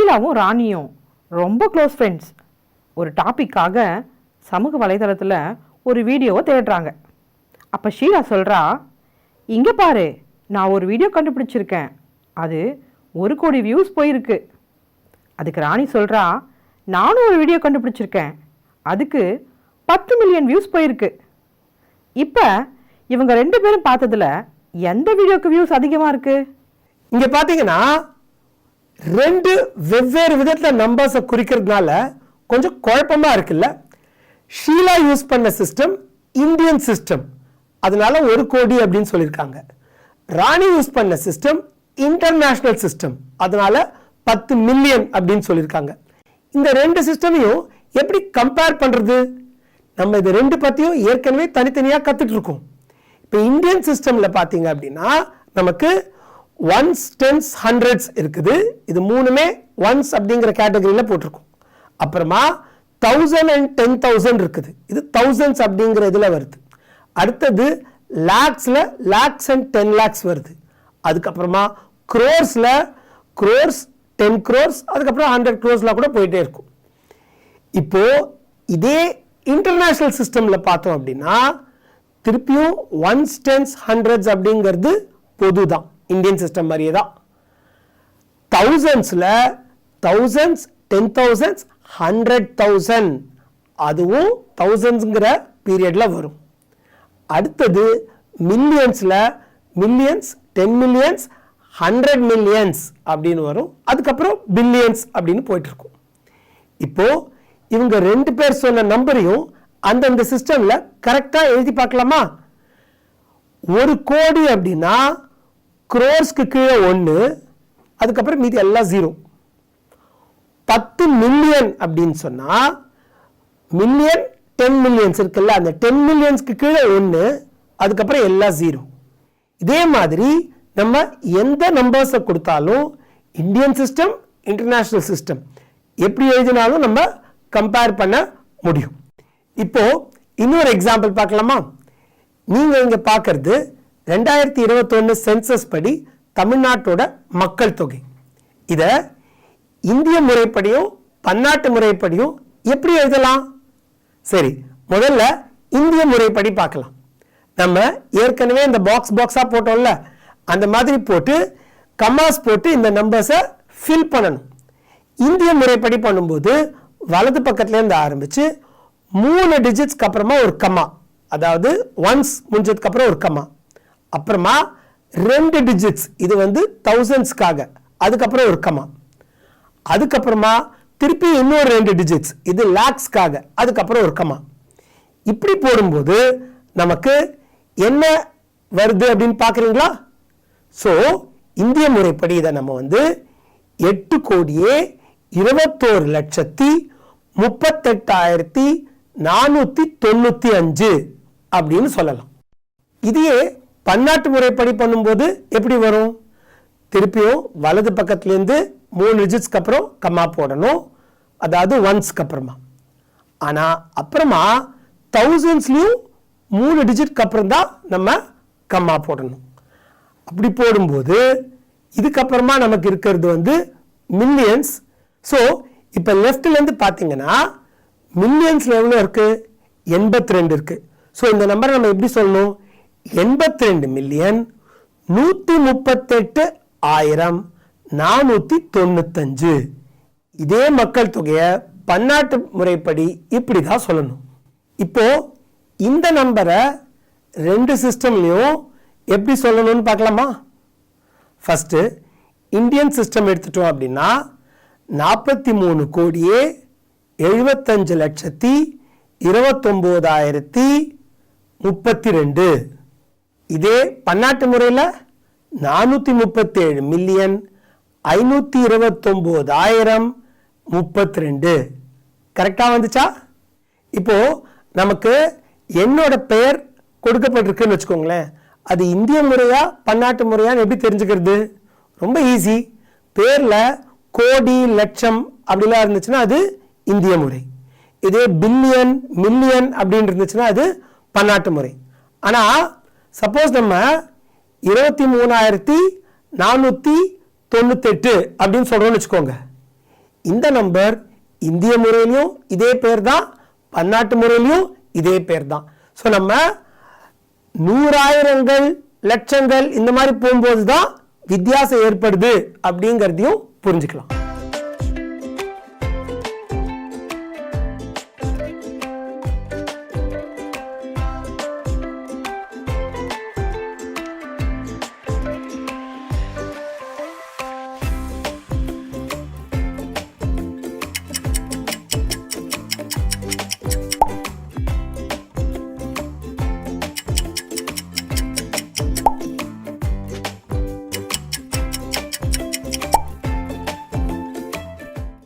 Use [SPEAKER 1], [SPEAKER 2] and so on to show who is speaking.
[SPEAKER 1] ஷீலாவும் ராணியும் ரொம்ப close friends ஒரு டாப்பிக்காக சமூக வலைதளத்தில் ஒரு வீடியோவை தேடுறாங்க. அப்போ ஷீலா சொல்கிறா இங்கே பாரு நான் ஒரு வீடியோ கண்டுபிடிச்சிருக்கேன். அது ஒரு கோடி வியூஸ் போயிருக்கு. அதுக்கு ராணி சொல்கிறா நானும் ஒரு வீடியோ கண்டுபிடிச்சிருக்கேன். அதுக்கு பத்து மில்லியன் வியூஸ் போயிருக்கு. இப்போ இவங்க ரெண்டு பேரும் பார்த்ததுல எந்த வீடியோக்கு வியூஸ் அதிகமாக இருக்குது
[SPEAKER 2] இங்கே பார்த்தீங்கன்னா ரெண்டு வெவ்வேறு விதத்தில் நம்பர்ஸை குறிக்கிறதுனால கொஞ்சம் குழப்பமாக இருக்குல்ல? ஷீலா யூஸ் பண்ண சிஸ்டம் இந்தியன் சிஸ்டம் அதனால ஒரு கோடி அப்படின்னு சொல்லியிருக்காங்க. ராணி யூஸ் பண்ண சிஸ்டம் இன்டர்நேஷ்னல் சிஸ்டம் அதனால பத்து மில்லியன் அப்படின்னு சொல்லியிருக்காங்க. இந்த ரெண்டு சிஸ்டமையும் எப்படி கம்பேர் பண்ணுறது நம்ம இது ரெண்டு பற்றியும் ஏற்கனவே தனித்தனியாக கற்றுட்ருக்கோம் இப்போ இந்தியன் சிஸ்டமில் பார்த்தீங்க அப்படின்னா நமக்கு ஒன்ஸ் டென்ஸ் ஹண்ட்ரட்ஸ் இருக்குது. இது மூணுமே ஒன்ஸ் அப்படிங்கிற கேட்டகரியில் போட்டிருக்கும். அப்புறமா தௌசண்ட் அண்ட் டென் தௌசண்ட் இருக்குது. இது தௌசண்ட்ஸ் அப்படிங்கிற இதில் வருது. அடுத்தது லேக்ஸில் லேக்ஸ் அண்ட் டென் லேக்ஸ் வருது. அதுக்கப்புறமா க்ரோர்ஸில் க்ரோர்ஸ் டென் க்ரோர்ஸ் அதுக்கப்புறம் ஹண்ட்ரட் க்ரோர்ஸ்லாம் கூட போயிட்டே இருக்கும். இப்போ இதே இன்டர்நேஷ்னல் சிஸ்டமில் பார்த்தோம் அப்படின்னா திருப்பியும் ஒன்ஸ் டென்ஸ் ஹண்ட்ரட்ஸ் அப்படிங்கிறது பொது தான் இந்தியன் சிஸ்டம் மாதிரியே தான். தௌசண்ட்ஸில் thousands ten thousands hundred thousand அதுவும் தௌசண்ட்ஸுங்கிற பீரியடில் வரும். அடுத்தது மில்லியன்ஸில் millions ten millions hundred millions அப்படின்னு வரும். அதுக்கப்புறம் பில்லியன்ஸ் அப்படின்னு போயிட்டுருக்கும். இப்போது இப்போ இவங்க ரெண்டு பேர் சொன்ன நம்பரையும் அந்தந்த சிஸ்டமில் கரெக்டாக எழுதி பார்க்கலாமா? ஒரு கோடி அப்படின்னா க்ரோர்ஸ்க்கு கீழே ஒன்று அதுக்கப்புறம் மீதி எல்லாம் ஜீரோ பத்து மில்லியன் அப்படின்னு சொன்னால் மில்லியன் டென் மில்லியன்ஸ் இருக்குல்ல அந்த டென் மில்லியன்ஸ்க்கு கீழே ஒன்று அதுக்கப்புறம் எல்லாம் ஜீரோ இதே மாதிரி நம்ம எந்த நம்பர்ஸை கொடுத்தாலும் இந்தியன் சிஸ்டம் இன்டர்நேஷ்னல் சிஸ்டம் எப்படி எழுதினாலும் நம்ம கம்பேர் பண்ண முடியும். இப்போ இன்னொரு எக்ஸாம்பிள் பார்க்கலாமா? நீங்கள் இங்கே பார்க்குறது ரெண்டாயிரத்தி இருபத்தொன்னு சென்சஸ் படி தமிழ்நாட்டோட மக்கள் தொகை. இதை இந்திய முறைப்படியும் பன்னாட்டு முறைப்படியும் எப்படி எழுதலாம்? சரி முதல்ல இந்திய முறைப்படி பார்க்கலாம். நம்ம ஏற்கனவே இந்த பாக்ஸ் பாக்ஸாக போட்டோம்ல அந்த மாதிரி போட்டு கமாஸ் போட்டு இந்த நம்பர்ஸை ஃபில் பண்ணணும். இந்திய முறைப்படி பண்ணும்போது வலது பக்கத்துலேருந்து ஆரம்பித்து மூணு டிஜிட்ஸ்க்கு அப்புறமா ஒரு கம்மா அதாவது ஒன்ஸ் முடிஞ்சதுக்கு அப்புறம் ஒரு கம்மா அப்புறமா ரெண்டு டிஜிட்ஸ் இது வந்து தௌசண்ட்ஸ்க்காக அதுக்கப்புறம் ஒரு கமா அதுக்கப்புறமா திருப்பி இன்னொரு ரெண்டு டிஜிட்ஸ் இது லேக்ஸ்க்காக அதுக்கப்புறம் ஒரு கமா இப்படி போடும்போது நமக்கு என்ன வருது அப்படின்னு பார்க்குறீங்களா? ஸோ இந்திய முறைப்படி இதை நம்ம வந்து எட்டு கோடியே இருபத்தோரு லட்சத்தி முப்பத்தெட்டாயிரத்தி நானூற்றி தொண்ணூற்றி அஞ்சு அப்படின்னு சொல்லலாம். இதையே பன்னாட்டு முறைப்படி பண்ணும்போது எப்படி வரும்? திருப்பியும் வலது பக்கத்துலேருந்து மூணு டிஜிட்ஸ்க்கு அப்புறம் கம்மா போடணும். அதாவது ஒன்ஸ்க்கு அப்புறமா. ஆனால் அப்புறமா தௌசண்ட்ஸ்லேயும் மூணு டிஜிட்க்கு அப்புறம் தான் நம்ம கம்மா போடணும். அப்படி போடும்போது இதுக்கப்புறமா நமக்கு இருக்கிறது வந்து மில்லியன்ஸ் ஸோ இப்போ லெஃப்ட்லேருந்து பார்த்தீங்கன்னா மில்லியன்ஸில் எவ்வளோ இருக்குது எண்பத்தி ரெண்டு இருக்குது ஸோ இந்த நம்பரை நம்ம எப்படி சொல்லணும்? எண்பத்தி ரெண்டு மில்லியன் நூற்றி முப்பத்தெட்டு ஆயிரம் நானூற்றி தொண்ணூத்தஞ்சு இதே மக்கள் தொகையை பன்னாட்டு முறைப்படி இப்படி தான் சொல்லணும். இப்போ இந்த நம்பரை ரெண்டு சிஸ்டம்லையும் எப்படி சொல்லணும்னு பார்க்கலாமா? ஃபஸ்ட்டு இந்தியன் சிஸ்டம் எடுத்துட்டோம் அப்படின்னா நாற்பத்தி மூணு கோடியே எழுபத்தஞ்சு லட்சத்தி இருபத்தொம்போதாயிரத்தி முப்பத்தி ரெண்டு இதே பன்னாட்டு முறையில் நானூற்றி முப்பத்தேழு மில்லியன் ஐநூற்றி இருபத்தொம்போதாயிரம் முப்பத்தி ரெண்டு கரெக்டாக வந்துச்சா? இப்போது நமக்கு என்னோட பெயர் கொடுக்கப்பட்டிருக்குன்னு வச்சுக்கோங்களேன். அது இந்திய முறையா பன்னாட்டு முறையான்னு எப்படி தெரிஞ்சுக்கிறது? ரொம்ப ஈஸி பேரில் கோடி லட்சம் அப்படிலாம் இருந்துச்சுன்னா அது இந்திய முறை. இதே பில்லியன் மில்லியன் அப்படின்னு இருந்துச்சுன்னா அது பன்னாட்டு முறை. ஆனால் சப்போஸ் நம்ம இருபத்தி மூணாயிரத்தி நானூற்றி தொண்ணூத்தெட்டு அப்படின்னு சொல்கிறோம்னு வச்சுக்கோங்க. இந்த நம்பர் இந்திய முறையிலையும் இதே பேர் தான் பன்னாட்டு முறையிலையும் இதே பேர் தான் ஸோ நம்ம நூறாயிரங்கள் லட்சங்கள் இந்த மாதிரி போகும்போது தான் வித்தியாசம் ஏற்படுது அப்படிங்கிறதையும் புரிஞ்சுக்கலாம்.